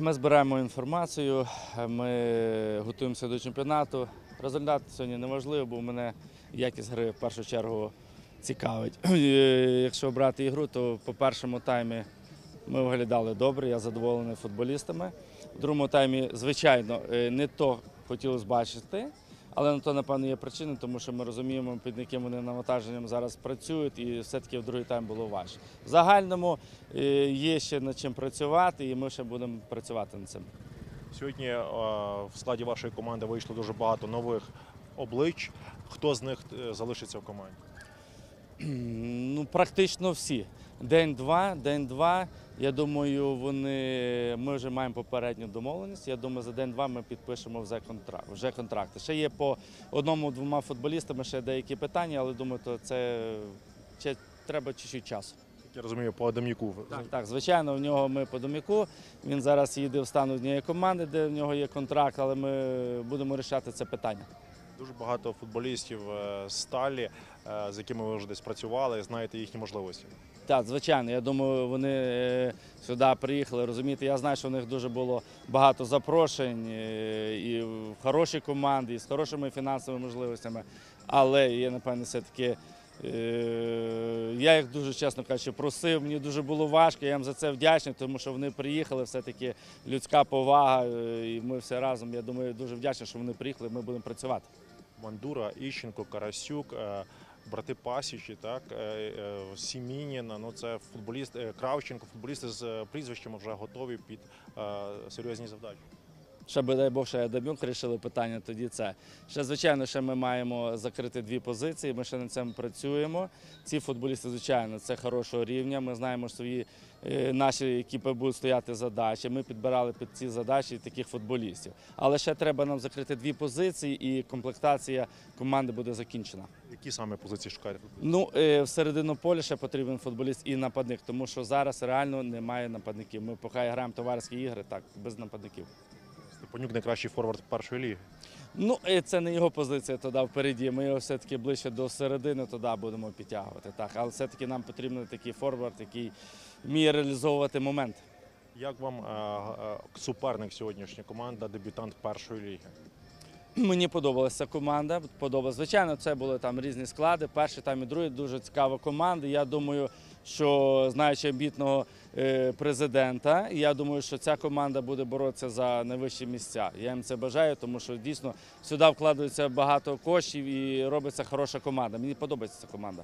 Ми збираємо інформацію, ми готуємося до чемпіонату. Результат сьогодні не важливо, бо мене якість гри в першу чергу цікавить. Якщо брати ігру, то по першому таймі ми виглядали добре, я задоволений футболістами. В другому таймі, звичайно, е, не то хотілося бачити, але на то, напевно, є причини, тому що ми розуміємо, під яким вони навантаженням зараз працюють, і все-таки в другий тайм було важче. В загальному е, є ще над чим працювати, і ми ще будемо працювати над цим. Сьогодні е, в складі вашої команди вийшло дуже багато нових облич. Хто з них е, залишиться в команді? Ну, практично всі. День-два, день-два. Я думаю, вони ми вже маємо попередню домовленість. Я думаю, за день-два ми підпишемо вже контракт. Вже контракти. Ще є по одному-двома футболістами ще деякі питання, але думаю, то це ще треба чуть-чуть часу. Я розумію, по Адам'яку. Так, так, звичайно, в нього ми по доміку. Він зараз їде в стан однієї команди, де в нього є контракт, але ми будемо рішати це питання. Дуже багато футболістів е, сталі, е, з якими ви вже десь працювали, знаєте їхні можливості. Так, звичайно. Я думаю, вони е, сюди приїхали. Розумієте, я знаю, що в них дуже було багато запрошень е, і в хороші команди, і з хорошими фінансовими можливостями. Але я, напевно, все-таки. е, Я їх дуже чесно кажучи, просив. Мені дуже було важко. Я їм за це вдячний, тому що вони приїхали. Все-таки людська повага. І ми все разом. Я думаю, дуже вдячні, що вони приїхали. Ми будемо працювати. Мандура, Іщенко, Карасюк, брати Пасічі, так, е, е, Сімініна, ну це футболіст е, Кравченко, футболісти з прізвищами вже готові під серйозні завдачі. Ще би дай Бог, ще Адамюк рішили питання, тоді це. Ще, звичайно, ще ми маємо закрити дві позиції, ми ще над цим працюємо. Ці футболісти, звичайно, це хорошого рівня. Ми знаємо, що свої е, наші екіпи будуть стояти задачі. Ми підбирали під ці задачі таких футболістів. Але ще треба нам закрити дві позиції, і комплектація команди буде закінчена. Які саме позиції шукаєте? Ну, е, в середину поля ще потрібен футболіст і нападник, тому що зараз реально немає нападників. Ми поки граємо товариські ігри, так, без нападників. Степанюк найкращий форвард першої ліги. Ну, це не його позиція туди впереді. Ми його все-таки ближче до середини туди будемо підтягувати. Так. Але все-таки нам потрібен такий форвард, який вміє реалізовувати момент. Як вам е, е, суперник сьогоднішня команда, дебютант першої ліги? Мені подобалася команда. Подобалася. Звичайно, це були там різні склади. Перший там і другий дуже цікава команда. Я думаю, що знаючи амбітного президента, президента, я думаю, що ця команда буде боротися за найвищі місця. Я їм це бажаю, тому що дійсно сюди вкладається багато коштів і робиться хороша команда. Мені подобається ця команда.